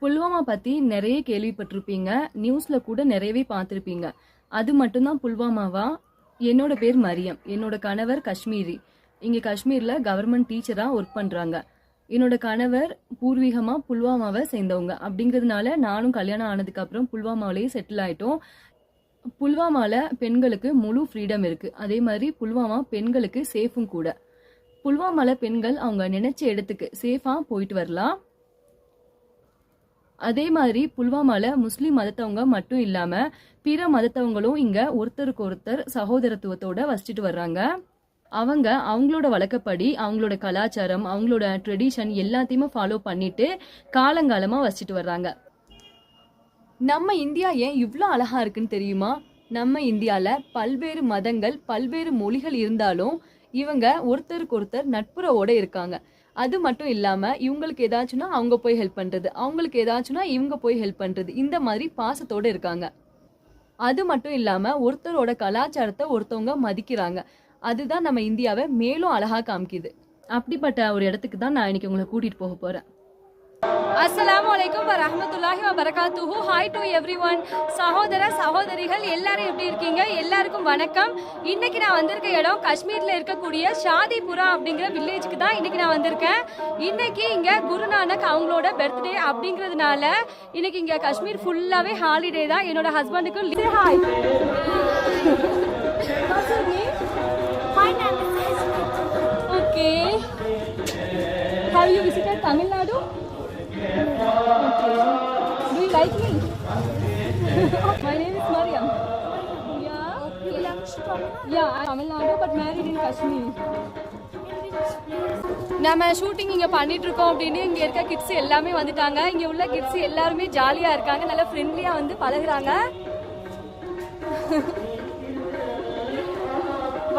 புல்வாமா பத்தி நிறைய கேள்விப்பட்டிருப்பீங்க. நியூஸ்ல கூட நிறையவே பார்த்துருப்பீங்க. அது மட்டும்தான் புல்வாமாவா? என்னோட பேர் மரியம். என்னோட கணவர் காஷ்மீரி. இங்க காஷ்மீர்ல கவர்மெண்ட் டீச்சரா ஒர்க் பண்றாங்க. என்னோட கணவர் பூர்வீகமா புல்வாமாவை சேர்ந்தவங்க. அப்படிங்கிறதுனால நானும் கல்யாணம் ஆனதுக்கு அப்புறம் புல்வாமாவிலேயே செட்டில் ஆயிட்டோம். புல்வாமாவில் பெண்களுக்கு முழு ஃப்ரீடம் இருக்கு. அதே மாதிரி புல்வாமா பெண்களுக்கு சேஃபும் கூட. புல்வாமால பெண்கள் அவங்க நினைச்ச இடத்துக்கு சேஃபா போயிட்டு வரலாம். அதே மாதிரி புல்வாமால முஸ்லீம் மதத்தவங்க மட்டும் இல்லாம பிற மதத்தவங்களும் இங்க ஒருத்தருக்கு ஒருத்தர் சகோதரத்துவத்தோட வசிச்சுட்டு வர்றாங்க. அவங்க அவங்களோட வழக்கப்படி அவங்களோட கலாச்சாரம் அவங்களோட ட்ரெடிஷன் எல்லாத்தையுமே ஃபாலோ பண்ணிட்டு காலங்காலமா வசிச்சுட்டு வர்றாங்க. நம்ம இந்தியா ஏன் இவ்வளோ அழகா இருக்குன்னு தெரியுமா? நம்ம இந்தியால பல்வேறு மதங்கள் பல்வேறு மொழிகள் இருந்தாலும் இவங்க ஒருத்தருக்கு ஒருத்தர் நட்புறவோட இருக்காங்க. அது மட்டும் இல்லாமல் இவங்களுக்கு ஏதாச்சும்னா அவங்க போய் ஹெல்ப் பண்ணுறது அவங்களுக்கு ஏதாச்சும்னா இவங்க போய் ஹெல்ப் பண்ணுறது இந்த மாதிரி பாசத்தோடு இருக்காங்க. அது மட்டும் இல்லாமல் ஒருத்தரோட கலாச்சாரத்தை ஒருத்தவங்க மதிக்கிறாங்க. அதுதான் நம்ம இந்தியாவை மேலும் அழகாக காமிக்குது. அப்படிப்பட்ட ஒரு இடத்துக்கு தான் நான் இன்னைக்கு உங்களை கூட்டிகிட்டு போக போகிறேன் அஸ்ஸலாமு அலைக்கும் வரஹ்மத்துல்லாஹி வபரகாத்துஹு. ஹாய் டு எவ்ரிஒன் சகோதர சகோதரிகள் எல்லாரும் எப்படி இருக்கீங்க? எல்லாருக்கும் வணக்கம். இன்னைக்கு நான் வந்திருக்க இடம் காஷ்மீர்ல இருக்கக்கூடிய ஷாதிபுரா அப்படிங்கிற வில்லேஜுக்கு தான் இன்னைக்கு நான் வந்திருக்கேன். இன்னைக்கு இங்க குருநானக் அவங்களோட பர்த்டே அப்படிங்கிறதுனால இன்னைக்கு இங்க காஷ்மீர் ஃபுல்லாவே ஹாலிடே தான். என்னோட ஹஸ்பண்டுக்கு hi okay Have you visited Tamil Yeah. Yeah, Tamil Nadu but married in Kashmir. நம்ம ஷூட்டிங் இங்கே பண்ணிட்டு இருக்கோம் அப்படின்னு இங்கே இருக்க கிட்ஸ் எல்லாமே வந்துட்டாங்க. இங்கே உள்ள கிட்ஸ் எல்லாருமே ஜாலியாக இருக்காங்க நல்லா ஃப்ரெண்ட்லியாக வந்து பழகுறாங்க.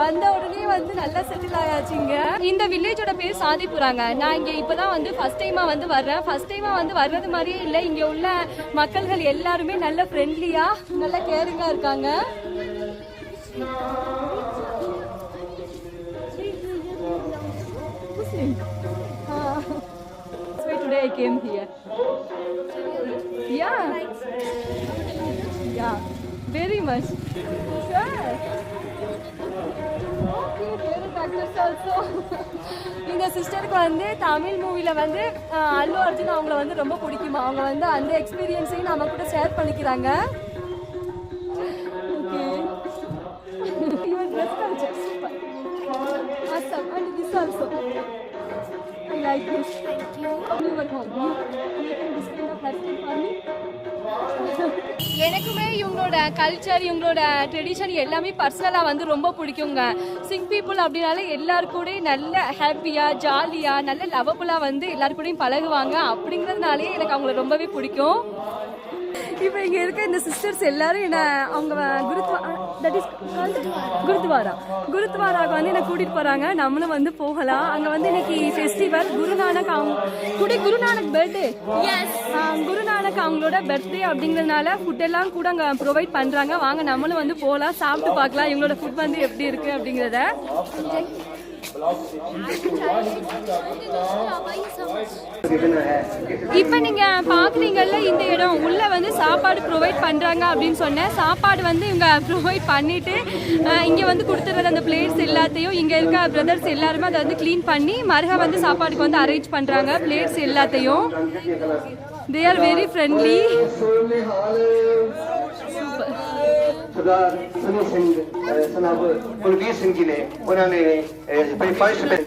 வந்த உடனே வந்து நல்லா செட்டில் ஆயாச்சுங்க இந்த வில்லேஜோட பேர் சாதிப்புறாங்க. நான் இங்கே இப்போதான் வந்து ஃபர்ஸ்ட் டைமாக வந்து வர்றேன். ஃபர்ஸ்ட் டைமாக வந்து வர்றது மாதிரியே இல்லை. இங்கே உள்ள மக்கள்கள் எல்லாருமே நல்ல ஃப்ரெண்ட்லியாக நல்ல கேரிங்காக இருக்காங்க. That's why today I came here. Yeah. Yeah. Very much. Sure. Okay, இந்த சிஸ்டருக்கு வந்து தமிழ் மூவில வந்து அல்லு அர்ஜுன் அவங்கள வந்து ரொம்ப பிடிக்குமா அவங்க வந்து அந்த எக்ஸ்பீரியன்ஸையும் நம்ம கூட ஷேர் பண்ணிக்கிறாங்க எனக்குமே இவங்களோட கல்ச்சர் இவங்களோட ட்ரெடிஷன் எல்லாமே பர்சனலாக வந்து ரொம்ப பிடிக்குங்க. சிங் பீப்புள் அப்படின்னாலே எல்லாரு நல்ல ஹாப்பியாக ஜாலியாக நல்ல லவபுளாக வந்து எல்லாருக்கூடையும் கூடயும் பழகுவாங்க. அப்படிங்கிறதுனாலே எனக்கு அவங்கள ரொம்பவே பிடிக்கும். இப்போ இங்கே இருக்க இந்த சிஸ்டர்ஸ் எல்லாரும் என்ன அவங்க குருத்வா தட் இஸ் குருத்வாரா. குருத்வாராவுக்கு வந்து என்ன கூட்டிட்டு போறாங்க. நம்மளும் வந்து போகலாம். அங்க வந்து இன்னைக்கு ஃபெஸ்டிவல் குருநானக் அவங்க குடி குருநானக் பர்த்டே குருநானக் அவங்களோட பர்த்டே அப்படிங்கறதுனால ஃபுட் எல்லாம் கூட அங்க ப்ரொவைட் பண்றாங்க. வாங்க நம்மளும் வந்து போகலாம் சாப்பிட்டு பார்க்கலாம். இவங்களோட ஃபுட் வந்து எப்படி இருக்கு அப்படிங்கறத. இப்போ நீங்கள் பார்க்குறீங்கல்ல இந்த இடம். உள்ளே வந்து சாப்பாடு ப்ரொவைட் பண்ணுறாங்க அப்படின்னு சொன்னேன். சாப்பாடு வந்து இவங்க ப்ரொவைட் பண்ணிவிட்டு இங்கே வந்து கொடுத்துறது அந்த பிளேட்ஸ் எல்லாத்தையும் இங்கே இருக்க பிரதர்ஸ் எல்லாருமே அதை வந்து க்ளீன் பண்ணி மறுக வந்து சாப்பாடுக்கு வந்து அரேஞ்ச் பண்ணுறாங்க பிளேட்ஸ் எல்லாத்தையும். They are very friendly super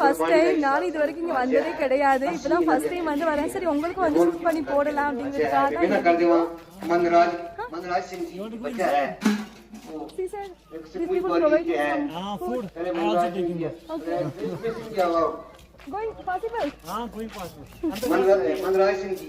first time நானும் இது வரைக்கும் இங்க வந்ததே கிடையாது இப்பதான் ஃபர்ஸ்ட் டைம் வந்து வரேன் சரி உங்களுக்கு வந்து ஷூட் பண்ணி போடலாம் அப்படிங்கிறதுக்காக See sir, these people provide some food. I'm also taking it. Okay. Going possible? Ah, going possible. Manraj Singh ji.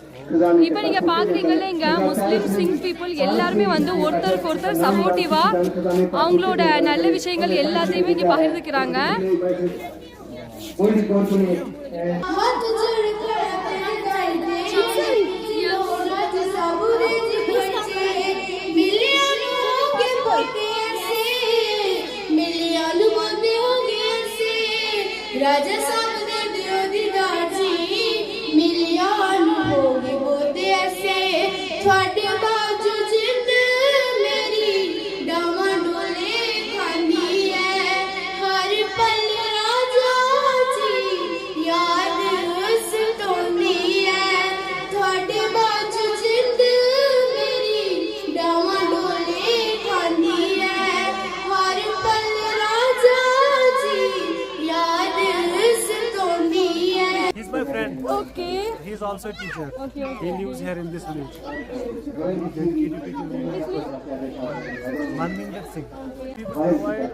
இப்போ நீங்க பாக்குறீங்கல்ல இங்க முஸ்லிம் சிங் பீப்புள் எல்லாருமே வந்து ஒருத்தருக்கு ஒருத்தர் சப்போர்ட்டிவா அவங்களோட நல்ல விஷயங்கள் எல்லாத்தையுமே இங்க பகிர்ந்துக்கிறாங்க Only friend. Okay He's also a teacher. Okay, okay. He lives here in this village. Manminder Singh. We provide.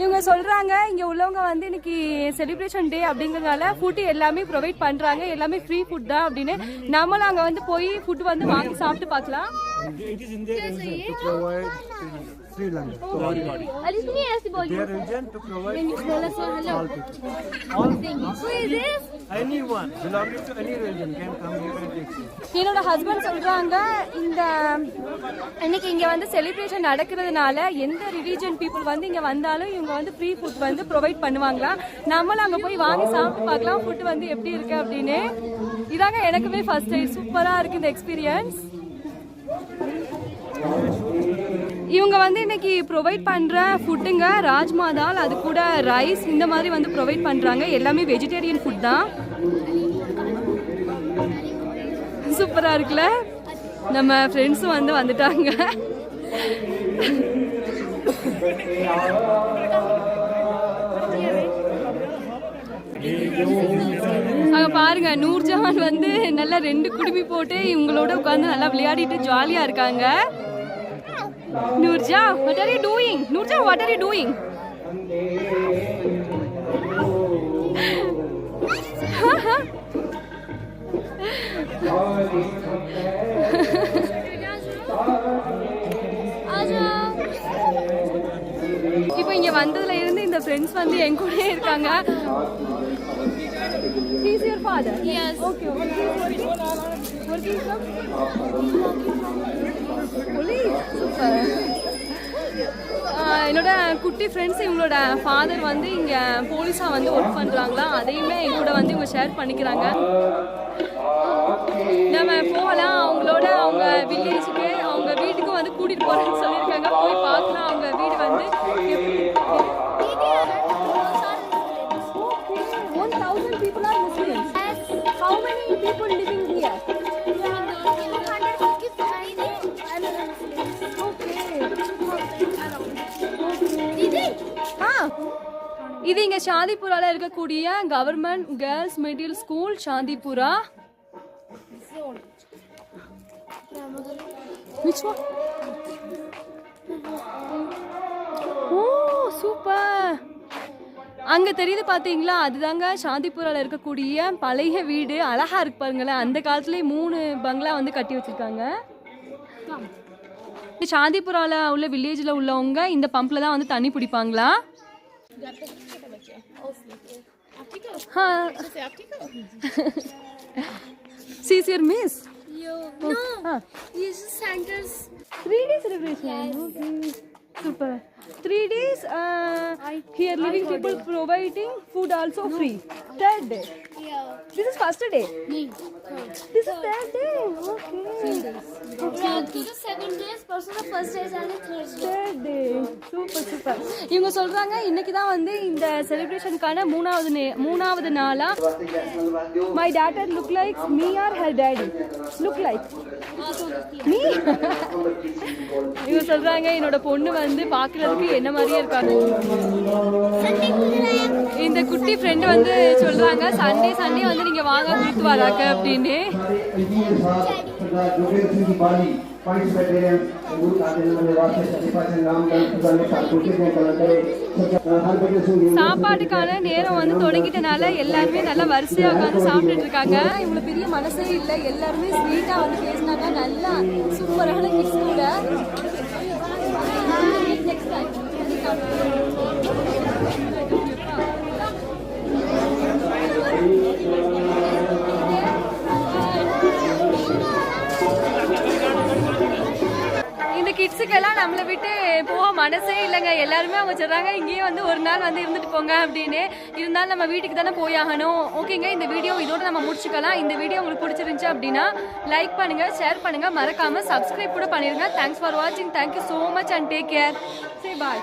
இவங்க சொல்றாங்க இங்க உள்ளவங்க வந்து இன்னைக்கு செலிப்ரேஷன் டே அப்படிங்கறதால ஃபுட் எல்லாமே ப்ரொவைட் பண்றாங்க எல்லாமே ஃப்ரீ ஃபுட் தான் அப்படின்னு நம்மளும் அங்க வந்து போய் ஃபுட் வந்து வாங்கி சாப்பிட்டு பார்க்கலாம் It is in their religion to provide free lunch to everybody. Their religion to provide free lunch to all people. All anyone belonging to any religion can come here and take food. என்னோட husband சொல்றாங்க இந்த இன்னைக்கு இங்க வந்து celebration நடக்கிறதுனால எந்த religion people வந்து இங்க வந்தாலும் இவங்க வந்து ஃப்ரீ ஃபுட் வந்து ப்ரொவைட் பண்ணுவாங்களா? நம்மளும் அங்க போய் வாங்கி சாப்பிட்டு பார்க்கலாம் ஃபுட் வந்து எப்படி இருக்கு அப்படின்னு. இதாங்க எனக்குமே ஃபர்ஸ்ட் டைம் சூப்பரா இருக்கு இந்த எக்ஸ்பீரியன்ஸ் இவங்க வந்து இன்னைக்கு ப்ரொவைட் பண்ணுற ஃபுட்டுங்க ராஜ்மா தால் அது கூட ரைஸ் இந்த மாதிரி வந்து ப்ரொவைட் பண்ணுறாங்க எல்லாமே வெஜிடேரியன் ஃபுட் தான். சூப்பராக இருக்குல்ல? நம்ம ஃப்ரெண்ட்ஸும் வந்து வந்துட்டாங்க. அங்கே பாருங்க நூர்ஜஹான் வந்து நல்லா ரெண்டு குடுமி போட்டு இவங்களோட உட்காந்து நல்லா விளையாடிட்டு ஜாலியா இருக்காங்க. Noorja what are you doing Noorja what are you doing இப்போ இங்க வந்ததுல இருந்து இந்த ஃப்ரெண்ட்ஸ் வந்து என் கூடயே இருக்காங்க. He's your father? Yes. Okay. Working, working from? Police. Super. என்னோட குட்டி ஃப்ரெண்ட்ஸ் இவங்களோட ஃபாதர் வந்து இங்க போலீஸா வந்து ஒர்க் பண்றாங்களா அதையுமே என் கூட வந்து இவங்க ஷேர் பண்ணிக்கிறாங்க நம்ம போகலாம் அவங்களோட அவங்க வில்லேஜுக்கு அவங்க வீட்டுக்கு வந்து கூட்டிட்டு போறேன்னு லிவிங் ஹியர் ஆ இது இங்க சாந்திபுரால இருக்கக்கூடிய government girls middle school Shantipura? Which one? Super அங்க தெரியுது பாத்தீங்களா? அதுதாங்க சாந்திபுரால இருக்கக்கூடிய பழைய வீடு. அழகா இருக்கு பாருங்களேன். அந்த காலத்துலயே மூணு பங்களா வந்து கட்டி வச்சிருக்காங்க. இந்த சாந்திபுரால உள்ள வில்லேஜ்ல உள்ளவங்க இந்த பம்ப்ல தான் வந்து தண்ணி பிடிப்பாங்களா? சிசியர் miss Yo, Three days uh, here living people providing food also free. Third day. Yeah. This is first day. No. This is third day. Okay. Yeah, this is second day, person the first day and third day. Third day. Super super. இவங்க சொல்றாங்க இன்னைக்கு தான் வந்து இந்த செலிப்ரேஷனுக்கான மூணாவது மூணாவது நாளா my daughter look like me are her daddy look like me இவங்க சொல்றாங்க என்னோட பொண்ணு வந்து பாக்குறதுக்கு என்ன மாதிரியே இருக்காங்க குட்டி ஃப்ரெண்டு வந்து சொல்கிறாங்க சண்டே சண்டே வந்து நீங்கள் வாங்க குருத்வாராக்கு அப்படின்னு. சாப்பாட்டுக்கான நேரம் வந்து தொடங்கிட்டனால எல்லாருமே நல்லா வரிசையாக உட்காந்து சாப்பிட்டுட்டு இருக்காங்க. இவ்வளோ பெரிய மனசே இல்லை. எல்லாருமே ஸ்வீட்டாக வந்து பேசினாங்க. நல்லா சூப்பரான கிட்ஸ் கூட. இந்த கிட்ஸுக்கெல்லாம் நம்மளை விட்டு போக மனசே இல்லைங்க. எல்லாருமே அவங்க சொல்றாங்க இங்கேயே வந்து ஒரு நாள் வந்து இருந்துட்டு போங்க அப்படின்னு. இருந்தாலும் நம்ம வீட்டுக்கு தானே போயாகணும் ஓகேங்க இந்த வீடியோ இதோட நம்ம முடிச்சுக்கலாம். இந்த வீடியோ உங்களுக்கு பிடிச்சிருந்துச்சு அப்படின்னா லைக் பண்ணுங்க ஷேர் பண்ணுங்க. மறக்காம சப்ஸ்கிரைப் கூட பண்ணிருங்க. தேங்க்ஸ் ஃபார் வாட்சிங் thank you so much and take care சரி பாய்